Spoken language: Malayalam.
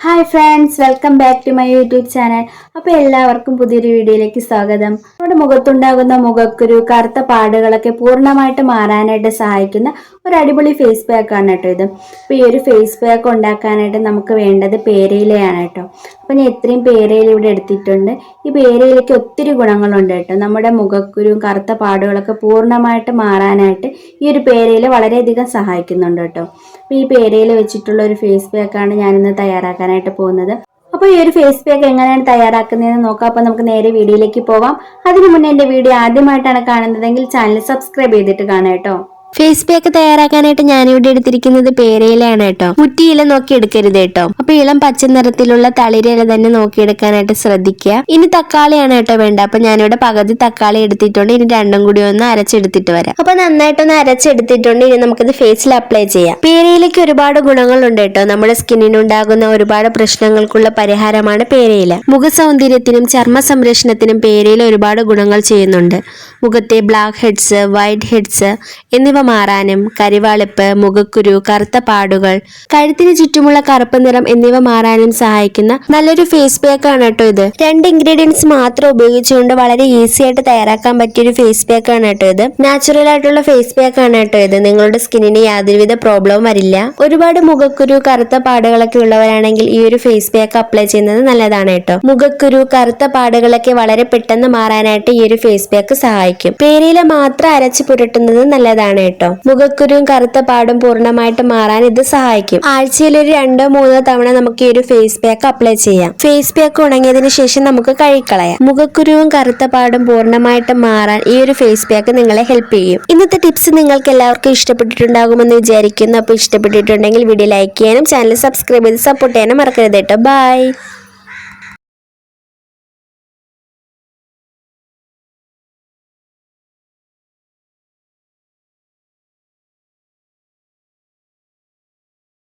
Hi friends welcome back to my YouTube channel അപ്പോൾ എല്ലാവർക്കും പുതിയൊരു വീഡിയോയിലേക്ക് സ്വാഗതം. നമ്മുടെ മുഖത്തുണ്ടാകുന്ന മുഖക്കുരു കറുത്ത പാടുകളൊക്കെ പൂർണമായിട്ട് മാറാനായിട്ട് സഹായിക്കുന്ന ഒരു അടിപൊളി ഫേസ് പാക്ക് ആണ് കേട്ടോ ഇത്. അപ്പോൾ ഈ ഒരു ഫേസ് പാക്ക് ഉണ്ടാക്കാനായിട്ട് നമുക്ക് വേണ്ടത് പേരയിലയാണ് കേട്ടോ. അപ്പോൾ ഞാൻ ഇത്രയും പേരയില ഇവിടെ എടുത്തിട്ടുണ്ട്. ഈ പേരയിലയ്ക്ക് ഒത്തിരി ഗുണങ്ങളുണ്ട് കേട്ടോ. നമ്മുടെ മുഖക്കുരുവും കറുത്ത പാടുകളൊക്കെ പൂർണമായിട്ട് മാറാനായിട്ട് ഈ ഒരു പേരയില വളരെയധികം സഹായിക്കുന്നുണ്ട് കേട്ടോ. അപ്പോൾ ഈ പേരയില വെച്ചിട്ടുള്ള ഒരു ഫേസ് പാക്കാണ് ഞാനിന്ന് തയ്യാറാക്കാനായിട്ട് പോകുന്നത്. അപ്പോൾ ഈ ഒരു ഫേസ് പാക്ക് എങ്ങനെയാണ് തയ്യാറാക്കുന്നതെന്ന് നോക്കാം. അപ്പോൾ നമുക്ക് നേരെ വീഡിയോയിലേക്ക് പോവാം. അതിനു മുന്നേ എന്റെ വീഡിയോ ആദ്യമായിട്ടാണ് കാണുന്നതെങ്കിൽ ചാനൽ സബ്സ്ക്രൈബ് ചെയ്തിട്ട് കാണാം കേട്ടോ. ഫേസ് പാക്ക് തയ്യാറാക്കാനായിട്ട് ഞാനിവിടെ എടുത്തിരിക്കുന്നത് പേരയിലാണ് കേട്ടോ. ഇല നോക്കി എടുക്കരുത് കേട്ടോ. അപ്പൊ ഇളം പച്ച നിറത്തിലുള്ള തളിരില തന്നെ നോക്കിയെടുക്കാനായിട്ട് ശ്രദ്ധിക്കുക. ഇനി തക്കാളിയാണ് കേട്ടോ വേണ്ട അപ്പൊ ഞാനിവിടെ പകുതി തക്കാളി എടുത്തിട്ടുണ്ട്. ഇനി രണ്ടും കൂടി ഒന്ന് അരച്ചെടുത്തിട്ട് വരാം. അപ്പൊ നന്നായിട്ടൊന്ന് അരച്ചെടുത്തിട്ടുണ്ട്. ഇനി നമുക്കിത് ഫേസിൽ അപ്ലൈ ചെയ്യാം. പേരയിലേക്ക് ഒരുപാട് ഗുണങ്ങളുണ്ട് കേട്ടോ. നമ്മുടെ സ്കിന്നിനുണ്ടാകുന്ന ഒരുപാട് പ്രശ്നങ്ങൾക്കുള്ള പരിഹാരമാണ് പേരയില. മുഖ സൗന്ദര്യത്തിനും ചർമ്മ സംരക്ഷണത്തിനും പേരയില ഒരുപാട് ഗുണങ്ങൾ ചെയ്യുന്നുണ്ട്. മുഖത്തെ ബ്ലാക്ക് ഹെഡ്സ് വൈറ്റ് ഹെഡ്സ് എന്നിവ മാറാനും കരിവാളിപ്പ് മുഖക്കുരു കറുത്ത പാടുകൾ കഴുത്തിന് ചുറ്റുമുള്ള കറുപ്പ് നിറം എന്നിവ മാറാനും സഹായിക്കുന്ന നല്ലൊരു ഫേസ് പാക്ക് ആണ് കേട്ടോ ഇത്. രണ്ട് ഇൻഗ്രീഡിയൻസ് മാത്രം ഉപയോഗിച്ചുകൊണ്ട് വളരെ ഈസി ആയിട്ട് തയ്യാറാക്കാൻ പറ്റിയ ഒരു ഫേസ് പാക്ക് ആണ് കേട്ടോ ഇത്. നാച്ചുറൽ ആയിട്ടുള്ള ഫേസ് പാക്ക് ആണ് കേട്ടോ ഇത്. നിങ്ങളുടെ സ്കിന്നിന് യാതൊരുവിധ പ്രോബ്ലവും വരില്ല. ഒരുപാട് മുഖക്കുരു കറുത്ത പാടുകളൊക്കെ ഉള്ളവരാണെങ്കിൽ ഈ ഒരു ഫേസ് പാക്ക് അപ്ലൈ ചെയ്യുന്നത് നല്ലതാണ് കേട്ടോ. മുഖക്കുരു കറുത്ത പാടുകളൊക്കെ വളരെ പെട്ടെന്ന് മാറാനായിട്ട് ഈ ഒരു ഫേസ് പാക്ക് സഹായിക്കും. പേരയില മാത്രം അരച്ച് പുരട്ടുന്നത് നല്ലതാണ് കേട്ടോ. മുഖക്കുരുവും കറുത്ത പാടും പൂർണമായിട്ട് മാറാൻ ഇത് സഹായിക്കും. ആഴ്ചയിൽ ഒരു രണ്ടോ മൂന്നോ തവണ നമുക്ക് ഈ ഒരു ഫേസ് പാക്ക് അപ്ലൈ ചെയ്യാം. ഫേസ് പാക്ക് ഉണങ്ങിയതിനു ശേഷം നമുക്ക് കഴുകളയാം മുഖക്കുരുവും കറുത്ത പാടും പൂർണമായിട്ട് മാറാൻ ഈ ഒരു ഫേസ് പാക്ക് നിങ്ങളെ ഹെൽപ്പ് ചെയ്യും. ഇന്നത്തെ ടിപ്സ് നിങ്ങൾക്ക് എല്ലാവർക്കും ഇഷ്ടപ്പെട്ടിട്ടുണ്ടാകുമെന്ന് വിചാരിക്കുന്നു. അപ്പോൾ ഇഷ്ടപ്പെട്ടിട്ടുണ്ടെങ്കിൽ വീഡിയോ ലൈക്ക് ചെയ്യാനും ചാനൽ സബ്സ്ക്രൈബ് ചെയ്ത് സപ്പോർട്ട് ചെയ്യാനും മറക്കരുത് കേട്ടോ. ബൈ